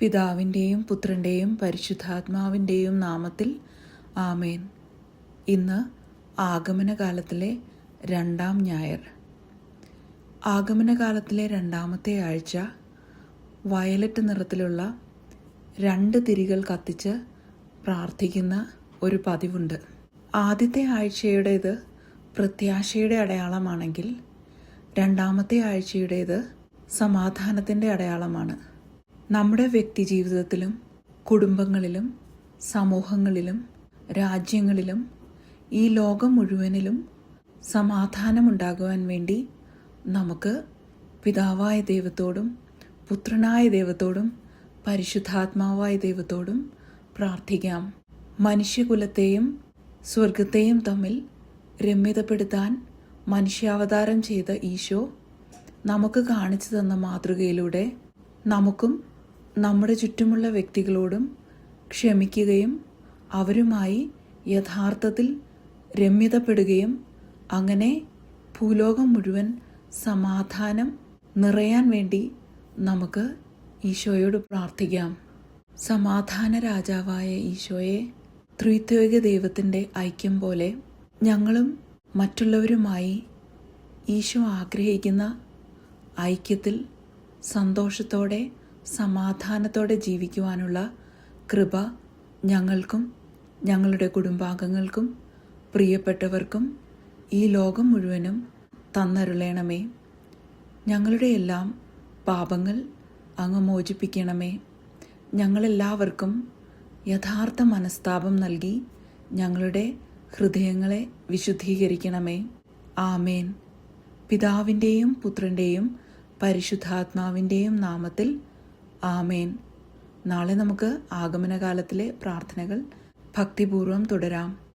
പിതാവിന്റെയും പുത്രന്റെയും പരിശുദ്ധാത്മാവിന്റെയും നാമത്തിൽ ആമേൻ. ഇന്ന് ആഗമനകാലത്തിലെ രണ്ടാം ഞായർ. ആഗമനകാലത്തിലെ രണ്ടാമത്തെ ആഴ്ച വയലറ്റ് നിറത്തിലുള്ള രണ്ട് തിരികൾ കത്തിച്ച് പ്രാർത്ഥിക്കുന്ന ഒരു പതിവുണ്ട്. ആദ്യത്തെ ആഴ്ചയുടേത് പ്രത്യാശയുടെ അടയാളമാണെങ്കിൽ രണ്ടാമത്തെ ആഴ്ചയുടേത് സമാധാനത്തിന്റെ അടയാളമാണ്. നമ്മുടെ വ്യക്തി ജീവിതത്തിലും കുടുംബങ്ങളിലും സമൂഹങ്ങളിലും രാജ്യങ്ങളിലും ഈ ലോകം മുഴുവനിലും സമാധാനമുണ്ടാകുവാൻ വേണ്ടി നമുക്ക് പിതാവായ ദൈവത്തോടും പുത്രനായ ദൈവത്തോടും പരിശുദ്ധാത്മാവായ ദൈവത്തോടും പ്രാർത്ഥിക്കാം. മനുഷ്യകുലത്തെയും സ്വർഗത്തെയും തമ്മിൽ രമ്യതപ്പെടുത്താൻ മനുഷ്യാവതാരം ചെയ്ത ഈശോ നമുക്ക് കാണിച്ചു തന്ന മാതൃകയിലൂടെ നമുക്കും നമ്മുടെ ചുറ്റുമുള്ള വ്യക്തികളോടും ക്ഷമിക്കുകയും അവരുമായി യഥാർത്ഥത്തിൽ രമ്യതപ്പെടുകയും അങ്ങനെ ഭൂലോകം മുഴുവൻ സമാധാനം നിറയാൻ വേണ്ടി നമുക്ക് ഈശോയോട് പ്രാർത്ഥിക്കാം. സമാധാന രാജാവായ ഈശോയെ ത്രിത്വിക ദൈവത്തിന്റെ ഐക്യം പോലെ ഞങ്ങളും മറ്റുള്ളവരുമായി ഈശോ ആഗ്രഹിക്കുന്ന ഐക്യത്തിൽ സന്തോഷത്തോടെ സമാധാനത്തോടെ ജീവിക്കുവാനുള്ള കൃപ ഞങ്ങൾക്കും ഞങ്ങളുടെ കുടുംബാംഗങ്ങൾക്കും പ്രിയപ്പെട്ടവർക്കും ഈ ലോകം മുഴുവനും തന്നരുളേണമേ. ഞങ്ങളുടെ എല്ലാം പാപങ്ങൾ അങ്ങ് മോചിപ്പിക്കണമേ. ഞങ്ങളെല്ലാവർക്കും യഥാർത്ഥ മനസ്താപം നൽകി ഞങ്ങളുടെ ഹൃദയങ്ങളെ വിശുദ്ധീകരിക്കണമേ. ആമേൻ. പിതാവിന്റെയും പുത്രന്റെയും പരിശുദ്ധാത്മാവിന്റെയും നാമത്തിൽ ആമേൻ. നാളെ നമുക്ക് ആഗമനകാലത്തിലെ പ്രാർത്ഥനകൾ ഭക്തിപൂർവം തുടരാം.